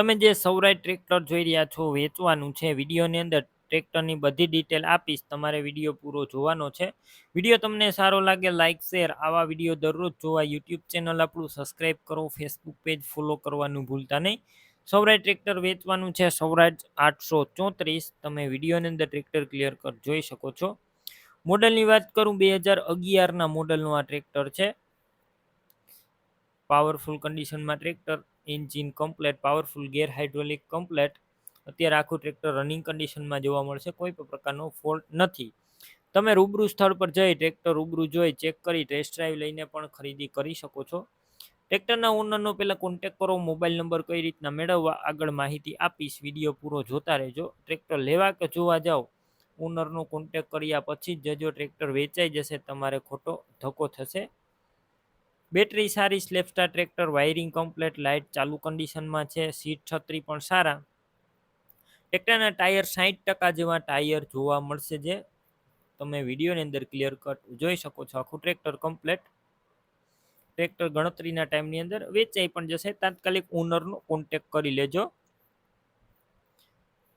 તમે જે સૌરાષ્ટ્ર ટ્રેક્ટર જોઈ રહ્યા છો, વેચવાનું છે, વિડીયોની અંદર ટ્રેક્ટરની બધી ડિટેલ આપીશ, તમારે વીડિયો પૂરો જોવાનો છે. વીડિયો તમને સારો લાગે લાઇક શેર આવા વીડિયો દરરોજ જોવા યુટ્યુબ ચેનલ આપણું સબસ્ક્રાઈબ કરો ફેસબુક પેજ ફોલો કરવાનું ભૂલતા નહીં. સૌરાષ્ટ્ર ટ્રેક્ટર વેચવાનું છે સૌરાષ્ટ્ર આઠસો ચોત્રીસ, તમે વિડીયોની અંદર ટ્રેક્ટર ક્લિયર કર, જોઈ શકો છો. મોડલની વાત કરું, બે હજાર અગિયારના મોડલનું આ ટ્રેક્ટર છે. પાવરફુલ કન્ડિશનમાં tractor engine complete powerful gear hydraulic complete અત્યારે આખું ટ્રેક્ટર રનિંગ કન્ડિશનમાં જોવા મળશે, કોઈ પણ પ્રકારનો ફોલ્ટ નથી. તમે રૂબરૂ સ્થળ પર જઈ ટ્રેક્ટર રૂબરૂ જોઈ ચેક કરી ટેસ્ટ ડ્રાઈવ લઈને પણ ખરીદી કરી શકો છો. ટ્રેક્ટરના ઓનરનો પહેલાં કોન્ટેક કરો મોબાઈલ નંબર કઈ રીતના મેળવવા, આગળ માહિતી આપીશ વીડિયો પૂરો જોતા રહેજો. ટ્રેક્ટર લેવા કે જોવા જાઓ ઓનરનો કોન્ટેક કર્યા પછી જ જજો ટ્રેક્ટર વેચાઈ જશે, તમારે ખોટો ધક્કો થશે. બેટરી સારી સ્લેપસ્ટાર ટ્રેક્ટર, વાયરિંગ કમ્પ્લેટ, લાઇટ ચાલુ કન્ડિશનમાં છે, સીટ છત્રી પણ સારા. ટ્રેક્ટરના ટાયર સાહીઠ ટકા જેવા ટાયર જોવા મળશે જે તમે વિડીયોની અંદર ક્લિયર કટ જોઈ શકો છો. આખું ટ્રેક્ટર કમ્પ્લેટ. ટ્રેક્ટર ગણતરીના ટાઈમની અંદર વેચાઈ પણ જશે. તાત્કાલિક ઓનરનો કોન્ટેક કરી લેજો.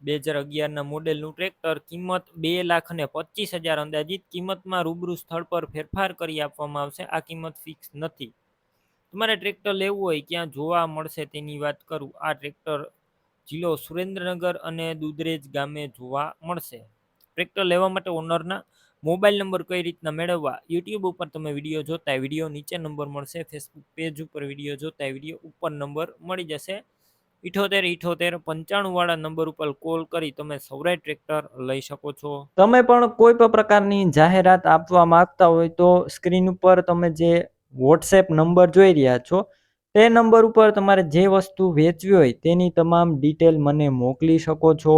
બે હજાર અગિયારના મોડેલનું ટ્રેક્ટર કિંમત બે લાખ અને પચીસ હજાર અંદાજિત કિંમતમાં રૂબરૂ સ્થળ પર ફેરફાર કરી આપવામાં આવશે. આ કિંમત ફિક્સ નથી. તમારે ટ્રેક્ટર લેવું હોય ક્યાં જોવા મળશે તેની વાત કરું. આ ટ્રેક્ટર જિલ્લો સુરેન્દ્રનગર અને દુધરેજ ગામે જોવા મળશે. ટ્રેક્ટર લેવા માટે ઓનરના મોબાઈલ નંબર કઈ રીતના મેળવવા? યુટ્યુબ ઉપર તમે વીડિયો જોતા વીડિયો નીચે નંબર મળશે. ફેસબુક પેજ ઉપર વીડિયો જોતા વીડિયો ઉપર નંબર મળી જશે. ઇઠોતેર ઇઠોતેર પંચાણું વાળા નંબર ઉપર કોલ કરી તમે સૌરાષ્ટ્ર ટ્રેક્ટર લઈ શકો છો. તમે પણ કોઈ પણ પ્રકારની જાહેરાત આપવા માંગતા હોય તો સ્ક્રીન ઉપર તમે જે વોટ્સએપ નંબર જોઈ રહ્યા છો, તે નંબર ઉપર તમારે જે વસ્તુ વેચવી હોય તેની તમામ ડિટેલ મને મોકલી શકો છો.